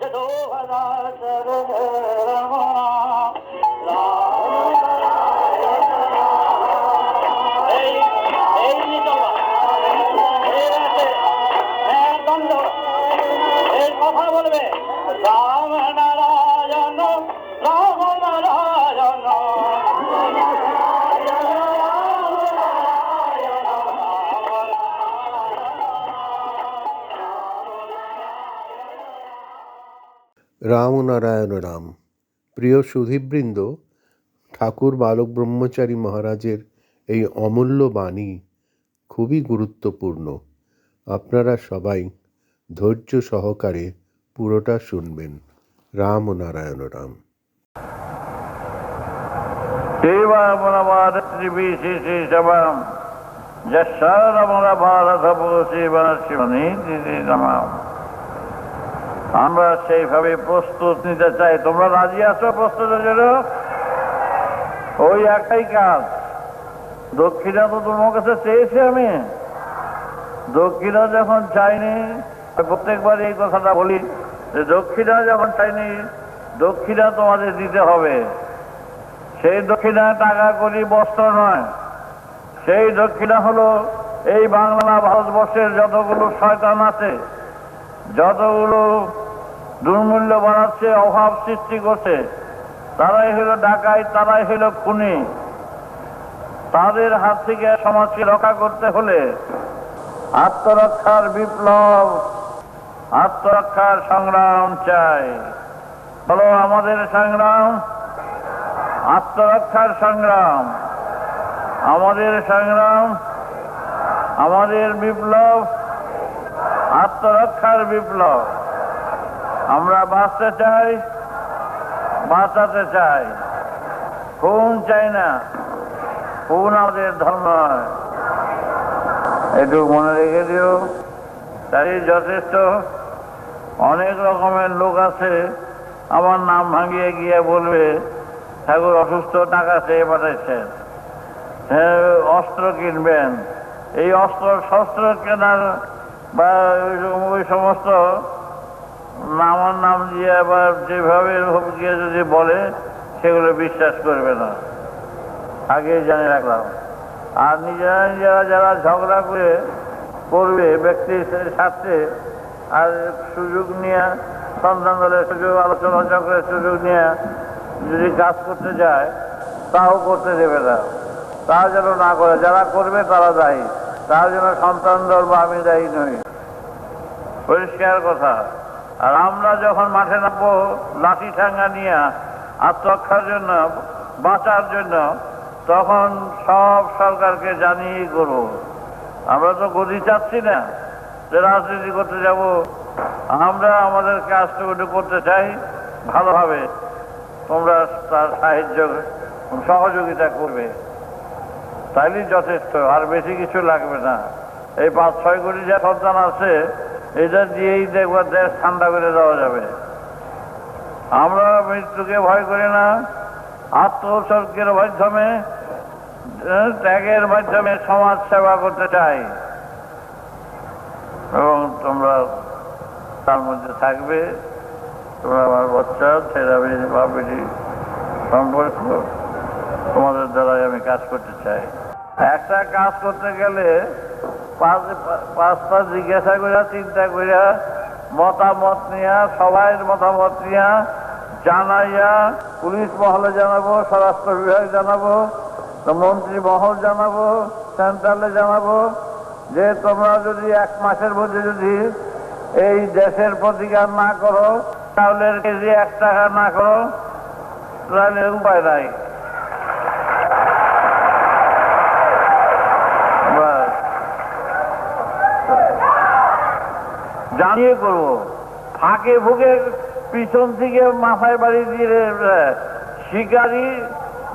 جڏهو خدا سر রামনারায়ণ রাম প্রিয় সুধীবৃন্দ ঠাকুর বালক ব্রহ্মচারী মহারাজের এই অমূল্য বাণী খুবই গুরুত্বপূর্ণ আপনারা সবাই ধৈর্য সহকারে পুরোটা শুনবেন রাম নারায়ণ রাম যশারমরা ভারত আমরা সেইভাবে প্রস্তুত নিতে চাই। তোমরা রাজি আছো প্রস্তুতের জন্য? ওই একটাই কাজ। দক্ষিণা তো তোমার কাছে চেয়েছি আমি। দক্ষিণা যখন চাইনি প্রত্যেকবার এই কথাটা বলি যে দক্ষিণা যখন চাইনি, দক্ষিণা তোমাদের দিতে হবে। সেই দক্ষিণা টাকা করি বস্ত্র নয়। সেই দক্ষিণা হলো এই বাংলা ভারতবর্ষের যতগুলো শয়তান আছে, যতগুলো দুর্মূল্য বাড়াচ্ছে অভাব সৃষ্টি করছে। তারাই হলো ডাকাই, তারাই হলো খুনি। তাদের হাত থেকে সমাজকে রক্ষা করতে হলে আত্মরক্ষার বিপ্লব, আত্মরক্ষার সংগ্রাম চাই। বলো, আমাদের সংগ্রাম? আত্মরক্ষার সংগ্রাম। আমাদের সংগ্রাম? আমাদের বিপ্লব? আত্মরক্ষার বিপ্লব। আমরা বাঁচতে চাই বাঁচাতে চাই। খুন চাই না খুন আমাদের ধর্ম নয় একটু মনে রেখে দিও তাই যথেষ্ট। অনেক রকমের লোক আছে আমার নাম ভাঙিয়ে গিয়ে বলবে ঠাকুর অসুস্থ টাকা চেয়ে পাঠাচ্ছেন হ্যাঁ, অস্ত্র কিনবেন। এই অস্ত্র শস্ত্র কেনার বা ওই সমস্ত নামার নাম দিয়ে বা যেভাবে হোক গিয়ে যদি বলে, সেগুলো বিশ্বাস করবে না। আগে জানে রাখলাম। আর নিজেরা নিজেরা যারা ঝগড়া করে, করবে ব্যক্তির স্বার্থে আর সুযোগ নিয়ে, সন্তান দলের সুযোগ, আলোচনা চক্রের সুযোগ নিয়ে যদি কাজ করতে যায়, তাও করতে দেবে না। তা যেন না করে, যারা করবে তারা দায়ী। তার জন্য সন্তান দল বা আমি দায়ী নই। পরিষ্কার কথা। আর আমরা যখন মাঠে নামবো, লাঠি ঠাঙ্গা নিয়ে আত্মরক্ষার জন্য, বাঁচার জন্য, তখন সব সরকারকে জানিয়েই করব আমরা তো গদি চাচ্ছি না যে রাজনীতি করতে যাব। আমরা আমাদের কাজটুকু করতে চাই ভালোভাবে। তোমরা তার সাহায্য, সহযোগিতা করবে। তাইলেই যথেষ্ট, আর বেশি কিছু লাগবে না। এই পাঁচ ছয় কোটি যে সন্তান আছে এটা দিয়েই দেখবার দেশ ঠান্ডা করে দেওয়া যাবে। আমরা মৃত্যুকে ভয় করি না আত্মোৎসর্গের মাধ্যমে ত্যাগের মাধ্যমে সমাজ সেবা করতে চাই। এবং তোমরা তার মধ্যে থাকবে, তোমরা আমার বাচ্চা ছেলে মেয়ে বা বেটি সম্পর্ক, তোমাদের দ্বারাই আমি কাজ করতে চাই। একটা কাজ করতে গেলে পাঁচটা জিজ্ঞাসা করিয়া, চিন্তা করিয়া, মতামত নিয়া সবাই মতামত নিয়া, জানাইয়া, পুলিশ মহলে জানাব, স্বরাষ্ট্র বিভাগ জানাব, মন্ত্রী মহল জানাব, সেন্ট্রালে জানাব, যে তোমরা যদি এক মাসের মধ্যে যদি এই দেশের প্রতিকার না করো চাউলের কেজি এক টাকা না করো, তাহলে উপায় নাই। জানিয়ে করব ফাঁকে ফুকে পিছন থেকে মাথায় বাড়ি দিয়ে শিকারি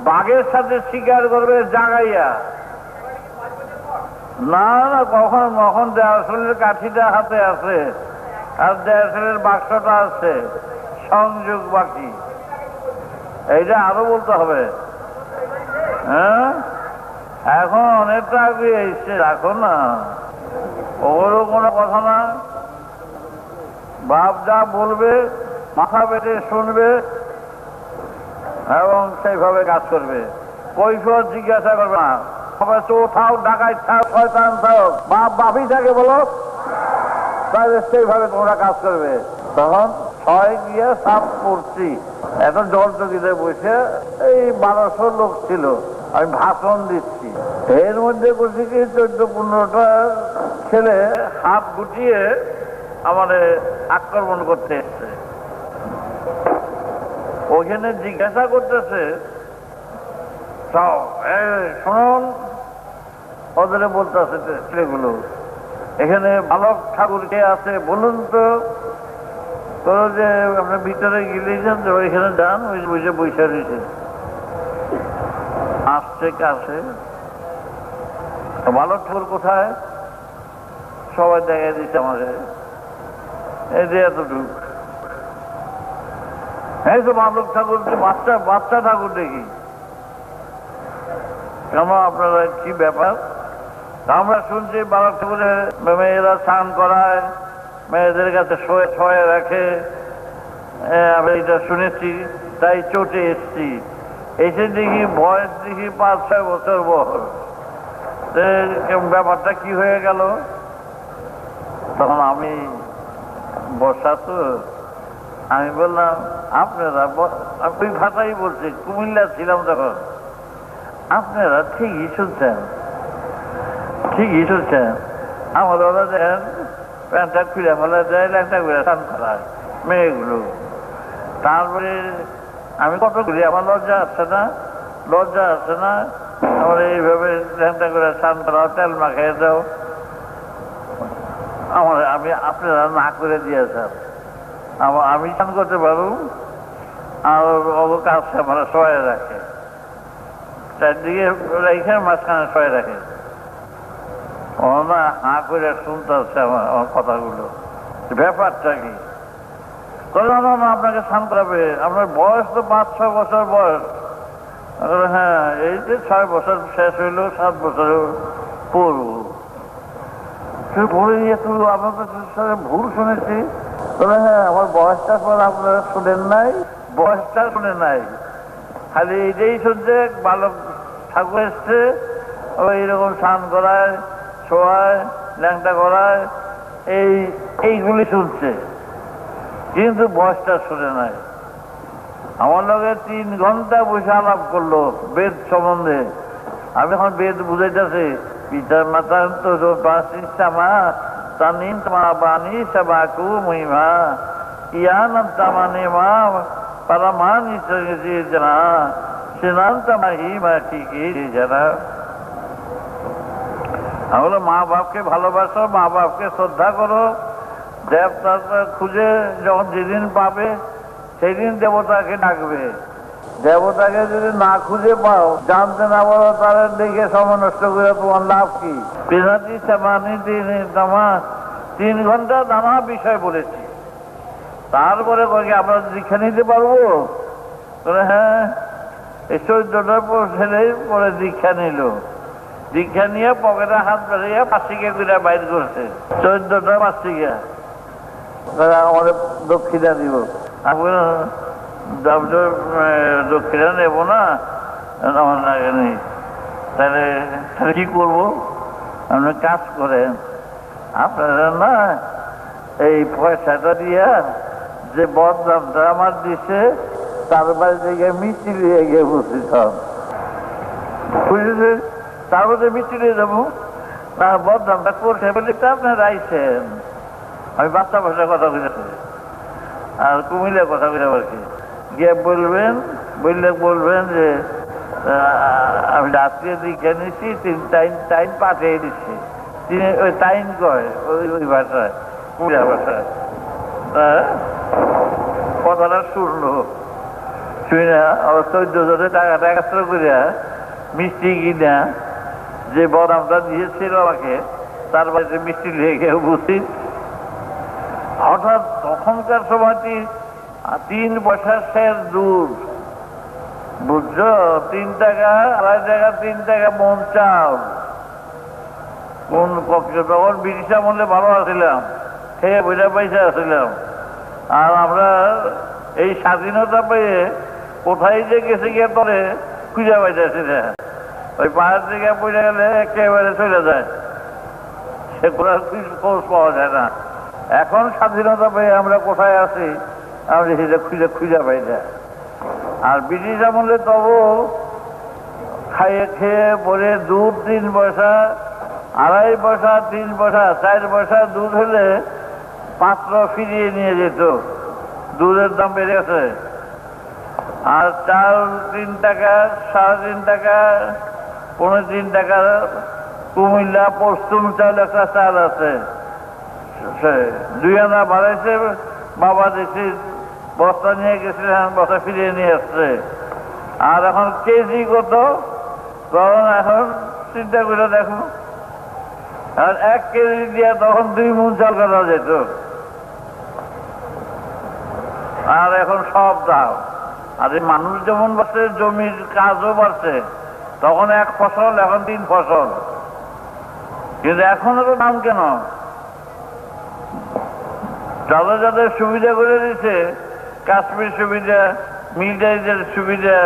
বাঘের সাথে শিকার করবে জাগাইয়া। না না, কখন কখন দেয়াশলের কাঠিটা হাতে আছে। আর দেয়াশলের বাক্সটা আছে। সংযোগ বাকি। এইটা আরও বলতে হবে। হ্যাঁ? এখন অনেকটা আগে এসছে রাখো না? ওরও কোনো কথা না? বাপ যা বলবে, মাথা পেটে শুনবে এবং সেইভাবে কাজ করবে। কৈফত জিজ্ঞাসা করবে না। তবে চোর থাও ডাকাই থাও শয়তান থাও বাপ, বাপই থাকে বলো তাহলে সেইভাবে তোমরা কাজ করবে। তখন ছয় গিয়ে সাপ পড়ছি। এখন জল চকিতে বসে এই বারোশো লোক ছিল। আমি ভাষণ দিচ্ছি। এর মধ্যে বলছি কি, চোদ্দ, পনেরোটা ছেলে হাত গুটিয়ে আমাদের আক্রমণ করতে এসছে। ওখানে জিজ্ঞাসা করতেছে শুনুন। ওদের বলতেছে ছেলেগুলো, এখানে বালক ঠাকুর কে আছে বলুন তো। তোর যে আপনার ভিতরে গিয়েছেন যে ওইখানে যান, ওই বসে বৈশা রয়েছে। আসছে, কাছে। বালক ঠাকুর কোথায়? সবাই দেখা দিচ্ছে আমাদের এই যে এতটুক। এই তো বালক ঠাকুর বাচ্চা বাচ্চা ঠাকুর দেখি। কেন আপনারা, কি ব্যাপার? আমরা শুনছি বালক ঠাকুরের মেয়েরা স্নান করায়, মেয়েদের কাছে শোয়ে শোয়ে রাখে। আমি এটা শুনেছি, তাই চটে এসছি। এসে দেখি বয়স দেখি পাঁচ, ছয় বছর বয়স। ব্যাপারটা কি হয়ে গেল? তখন আমি বর্ষা তো আমি বললাম, আপনারা ওই ভাষাই বলছি কুমিল্লা ছিলাম তখন। আপনারা ঠিকই শুনছেন ঠিকই শুনছেন। আমার ওরা দেন প্যান্টটা খুলে ফেলে দেয়, ল্যাংটা করে স্নান করায়, মেয়েগুলো। তারপরে আমি কত করি, আমার লজ্জা আসছে না, লজ্জা আসছে না। আমার এইভাবে ল্যাংটা করে স্নান করাও, তেল মাখিয়ে দাও আমার আমি আপনারা না করে দিয়েছেন আমার আমি স্নান করতে পারব। আর কাছে আমরা সবাই রাখে। চারদিকে রেখে মাঝখানে সবাই রাখে। ওরা হাঁ করে শুনতে হচ্ছে আমার আমার কথাগুলো। ব্যাপারটা কি? না আপনাকে স্নান করাবে। আপনার বয়স তো পাঁচ, ছয় বছর বয়স। হ্যাঁ এই যে ছয় বছর শেষ হইল, সাত বছর পড়ব। তুই বলে নিয়ে তুই আপনাদের সাথে ভুল শুনেছি। তবে হ্যাঁ আমার বয়সটা পর আপনারা শুনেন নাই। বয়সটা শুনে নাই। খালি এইটাই শুনছে, বালক ঠাকুর এসছে ওই এরকম স্নান করায়, শোয়ায়, ল্যাংটা করায়, এই, এইগুলি শুনছে। কিন্তু বয়সটা শুনে নাই। আমার লগে তিন ঘণ্টা বসে আলাপ করল বেদ সম্বন্ধে। আমি এখন বেদ বুঝাইতেছি। পিতার মাতা তো পাশিসামা তানিন মা বাণী সবাকু মহিমা ইয়ানম তামানে মা পরমানি জানা সিনান্ত মহিমা ঠিকই জানা আমরা মা বাপকে ভালোবাসো, মা বাপকে শ্রদ্ধা করো। দেবতা খুঁজে যখন যেদিন পাবে, সেদিন দেবতাকে ডাকবে। দেবতাকে যদি না খুঁজে পাও জানতে না পারো তাহলে দেখে সময় নষ্ট করে তোমার লাভ কি? বিধাতি সেমানি তিন তোমা তিন ঘণ্টা নানা বিষয় বলেছি। তারপরে কয়েক আমরা দীক্ষা নিতে পারব? বলে, হ্যাঁ। এই চোদ্দটার পর ছেলে পরে দীক্ষা নিল। দীক্ষা নিয়ে পকেটে হাত বেরিয়ে পাঁচিকে করে বাইর করছে। চোদ্দটা পাঁচিকা। আমাদের দক্ষিণা দিব। আমি আহ, দক্ষিণা নেব না আমার লাগে নেই। তাহলে তাহলে কি করব? আপনি কাজ করেন। আপনারা না এই পয়সাটা দিয়া যে বদনামটা আমার দিছে তার বাড়িতে গিয়ে মিষ্টি গিয়ে উপস্থিত হন। বুঝেছে? তার মধ্যে মিষ্টি যাব। তার বদনামটা করছে বলে আপনারা আইছেন। আমি বাচ্চা ভাষায় কথা বলেছি আর কুমিল্লার কথা বলে আর কি গিয়ে বলবেন, বললে বলবেন যে আমি রাত্রে দিকে নিচ্ছি তিন টাইম টাইম পাঠিয়ে দিচ্ছি তিনি ওই টাইম কয়, ওই ওই ভাষায় কুমিল্লা ভাষায়? কথাটা শুনলো। শুনে আবার চোদ্দ জনে টাকাটা একত্র করিয়া মিষ্টি কিনা, যে বদামটা দিয়েছিল আমাকে, তার বাড়িতে মিষ্টি লেগে উপস্থিত হঠাৎ তখনকার সময়টি তিন পয়সা শেষ দূর। বুঝছ? তিন টাকা, আড়াই টাকা, তিন টাকা মন চাল। কোন পক্ষে? তখন ব্রিটিশ আমলে ভালো আছিলাম। খেয়ে বুঝা পয়সা আসছিলাম আর আমরা এই স্বাধীনতা পেয়ে কোথায় যে গেছে গিয়ে পরে খুঁজে পাইতেছি না। ওই পাহাড় থেকে পড়ে গেলে একেবারে চলে যায়। সেগুলো খোঁজ পাওয়া যায় না। এখন স্বাধীনতা পেয়ে আমরা কোথায় আছি? আমরা সেটা খুঁজে খুঁজে পাই না। আর ব্রিটিশ আমলে তবু খাইয়ে খেয়ে পরে দুধ তিন পয়সা, আড়াই পয়সা, তিন পয়সা, চার পয়সা দুধ হলে পাত্র ফিরিয়ে নিয়ে যেত। দুধের দাম বেড়ে গেছে। আর চাল তিন টাকা, সাড়ে তিন টাকা পনেরো তিন টাকা, কুমিল্লা, পশ্চিম চাল একটা চাল আছে। দুই আনা বাড়াইছে, বাবা দেখছি বস্তা নিয়ে গেছিলেন বস্তা ফিরিয়ে নিয়ে আসছে আর এখন কেজি কত? তখন এখন চিন্তা করে দেখো। আর এক কেজি দিয়ে তখন দুই মন চাল করা যেত। আর এখন সব দাম আর এই মানুষ যেমন বাড়ছে, জমির কাজও বাড়ছে, তখন এক ফসল, এখন তিন ফসল। কিন্তু এখন তো দাম কেন? যাদের যাদের সুবিধা করে দিচ্ছে কাশ্মীর সুবিধা, মিলিটারিদের সুবিধা,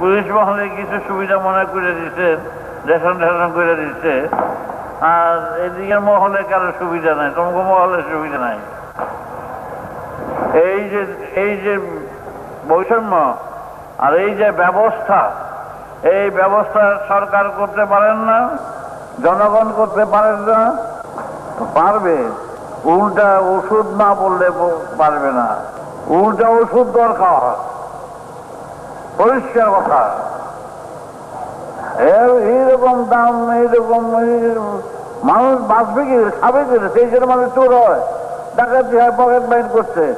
পুলিশ মহলে কিছু সুবিধা মনে করে দিচ্ছে দেশন ঢেশন করে দিচ্ছে আর এদিকের মহলে কারও সুবিধা নাই, তোমাকে মহলে সুবিধা নাই। এই যে এই যে বৈষম্য আর এই যে ব্যবস্থা, এই ব্যবস্থা সরকার করতে পারেন না, জনগণ করতে পারেন না পারবে। উল্টা ওষুধ না বললে পারবে না। উল্টা ওষুধ দরকার পরিষ্কার কথা এর- এইরকম দাম এইরকম এই- মানুষ বাঁচবে কি, খাবে কি? সেই জন্য মানুষ চোর হয়। ডাকাতি হয় পকেট মাইন্ড করছে।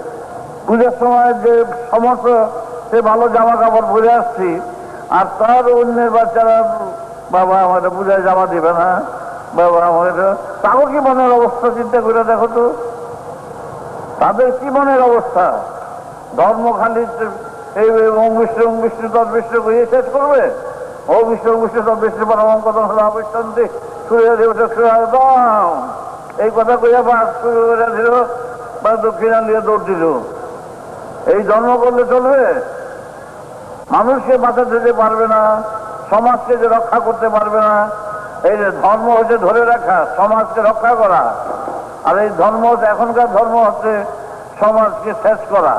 পূজার সময় যে সমস্ত সে ভালো জামা কাপড় পরে আসছি, আর তার অন্যের বাচ্চারা, বাবা আমাদের পূজায় জামা দিবে না। বাবা আমাদের তাও কি মনের অবস্থা চিন্তা করে দেখো তো? তাদের কি মনের অবস্থা? ধর্ম খালি এই শেষ করবে। ও বিষ্ণু পরম এই কথা কইয়া দক্ষিণা দৌড় এই করলে চলবে। মানুষকে বাঁচা দিতে পারবে না সমাজকে যে রক্ষা করতে পারবে না। এই যে ধর্ম হচ্ছে ধরে রাখা, সমাজকে রক্ষা করা। আর এই ধর্ম এখনকার ধর্ম হচ্ছে সমাজকে শেষ করা।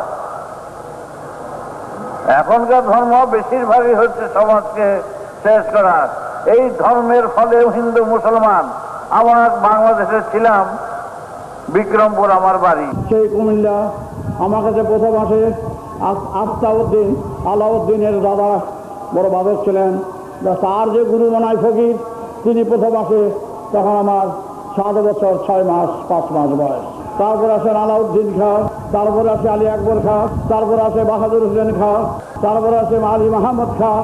এখনকার ধর্ম বেশিরভাগই হচ্ছে সমাজকে শেষ করা। এই ধর্মের ফলে হিন্দু মুসলমান। আমার বাংলাদেশে ছিলাম। বিক্রমপুর আমার বাড়ি। সেই কুমিল্লা আমার কাছে প্রথম আসে। আফ- আফতাউদ্দিন আলাউদ্দিনের দাদা বড় বাদক ছিলেন। তার যে গুরু মনাই ফকির, তিনি প্রথম আসে। তখন আমার সাত বছর ছয় মাস, পাঁচ মাস বয়স। তারপর আসেন আলাউদ্দিন খাঁ, তারপর আসে আলী আকবর খাঁ, তারপর আসে বাহাদুর হোসেন খাঁ, তারপর আসে আলী মাহমদ খাঁ।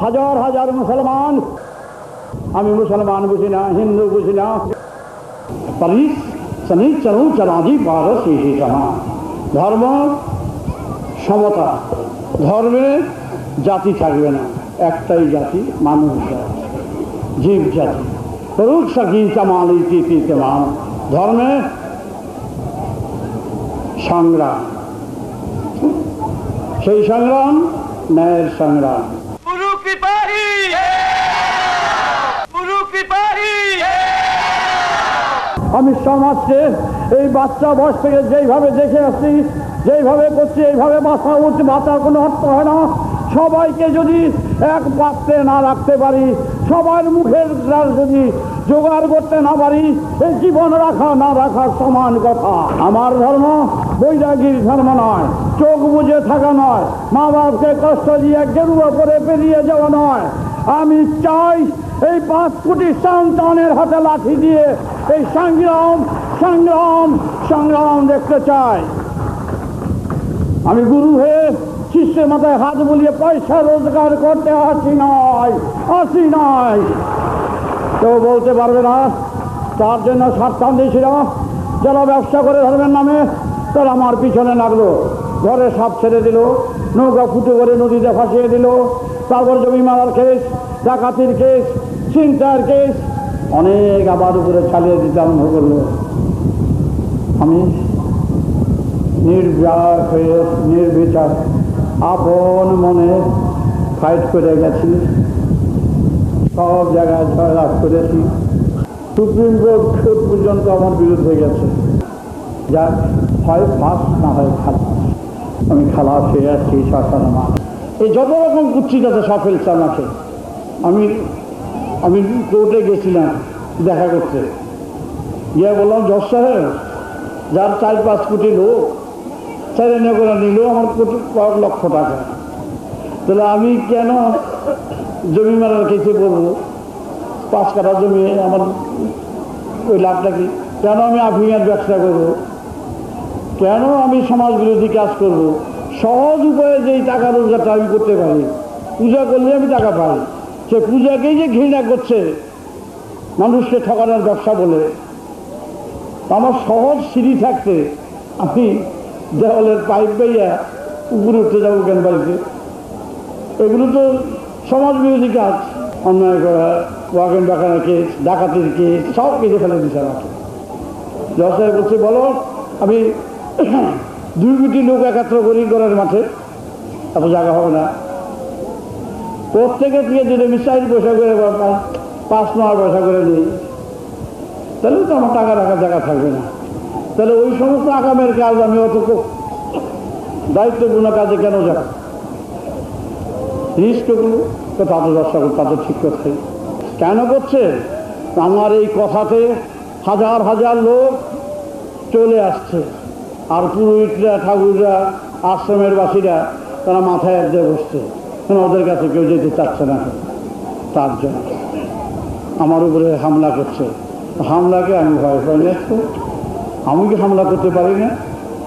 হাজার হাজার মুসলমান। আমি মুসলমান বুঝি না, হিন্দু বুঝি না। ধর্ম, সমতা। ধর্মে জাতি থাকবে না, একটাই জাতি মানুষ। জীব জাতি। করুক সখী চামালি ধর্মে সংগ্রাম। সেই সংগ্রাম ন্যায়ের সংগ্রাম। আমি সমাজকে এই বাচ্চা বয়স থেকে যেইভাবে দেখে আসছি যেইভাবে করছি এইভাবে মাথা উঠছে মাথার কোনো অর্থ হয় না। সবাইকে যদি এক পাত্রে না রাখতে পারি, সবার মুখের যদি জোগাড় করতে না পারি এই জীবন রাখা না রাখা সমান কথা। আমার ধর্ম বৈরাগীর ধর্ম নয়, চোখ বুঝে থাকা নয় মা বাপকে কষ্ট দিয়ে গেরুয়া করে পেরিয়ে যাওয়া নয়। আমি চাই এই পাঁচ কোটি সন্তানের হাতে লাঠি দিয়ে এই সংগ্রাম সংগ্রাম সংগ্রাম দেখতে চাই। আমি গুরু হয়ে শিষ্যের মাথায় হাত বুলিয়ে পয়সা রোজগার করতে আসি নয় আসি নয় কেউ বলতে পারবে না, তার জন্য সাবধান দিয়েছিল। যারা ব্যবসা করে ধর্মের নামে তারা আমার পিছনে লাগল। ঘরে সাপ ছেড়ে দিল, নৌকা ফুটে করে নদীতে ফাঁসিয়ে দিল। তারপর জমি মারার কেস, ডাকাতির কেস চিন্তার কেস, অনেক আবার উপরে চালিয়ে দিতে আরম্ভ করল। আমি নির্বাক হয়ে নির্বিচার আপন মনে ফাইট করে গেছি। সব জায়গায় জয়লাভ করেছি। সুপ্রিম কোর্ট পর্যন্ত আমার বিরুদ্ধে গেছে। যাক, হয় ফাঁস না হয় খালাস। আমি খালাস হয়ে আসছি সরকার মাঠ এই যত রকম কুচ্ছিটাতে সব ফেলছে আমাকে। আমি আমি কোর্টে গেছিলাম দেখা করতে। গিয়ে বললাম, জজ সাহেব, যার চার পাঁচ কোটি লোক নিয়ে করে নিল আমার কোটি কয়েক লক্ষ টাকা। তাহলে আমি কেন জমি মারার কেসে করব পাঁচ কাঠা জমি, আমার ওই লাভটা কি? কেন আমি আফিমের ব্যবসা করব? কেন আমি সমাজ বিরোধী কাজ করব? সহজ উপায়ে যেই টাকা রোজগারটা আমি করতে পারি। পূজা করলে আমি টাকা পাই। সে পূজাকেই যে ঘৃণা করছে, মানুষকে ঠকানোর ব্যবসা বলে। আমার সহজ সিঁড়ি থাকতে আমি দেওয়ালের পাইপ পাইয়া উপরে উঠতে যাব কেন বাড়িতে? এগুলো তো সমাজ বিরোধী কাজ। অন্যায় করা, ওয়াগেন বাঁকানোর কেস, ডাকাতির কেস, সব কেটে ফেলে দিচ্ছে আমাকে। জসাই বলছে, বলো, আমি দুই কোটি লোক একাত্র করি করার মাঠে, এত জায়গা হবে না। প্রত্যেকের থেকে যদি চার পয়সা করে পাঁচ, নয় পয়সা করে নিই, তাহলে তো আমার টাকা রাখার জায়গা থাকবে না। তাহলে ওই সমস্ত আগামের কাজ আমি অত দায়িত্বপূর্ণ কাজে কেন যাব? রিস্কগুলো তো তাদের করতে, তাদের ঠিক কথাই কেন করছে? আমার এই কথাতে হাজার হাজার লোক চলে আসছে। আর পুরোহিতরা, ঠাকুররা, আশ্রমের বাসীরা, তারা মাথায় এক একদে বসছে। ওদের কাছে কেউ যেতে চাচ্ছে না তার জন্য। আমার উপরে হামলা করছে। হামলাকে আমি ভয় পাই। আমি কি হামলা করতে পারি না?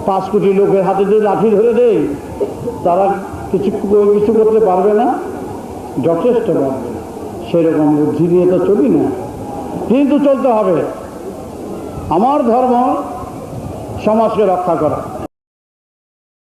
পাঁচ কোটি লোকের হাতে যদি লাঠি ধরে দেয় তারা কিছু কিছু করতে পারবে না? যথেষ্ট পারবে। সেরকম বুদ্ধি নিয়ে তো চলি না। কিন্তু চলতে হবে। আমার ধর্ম সমাজকে রক্ষা করা।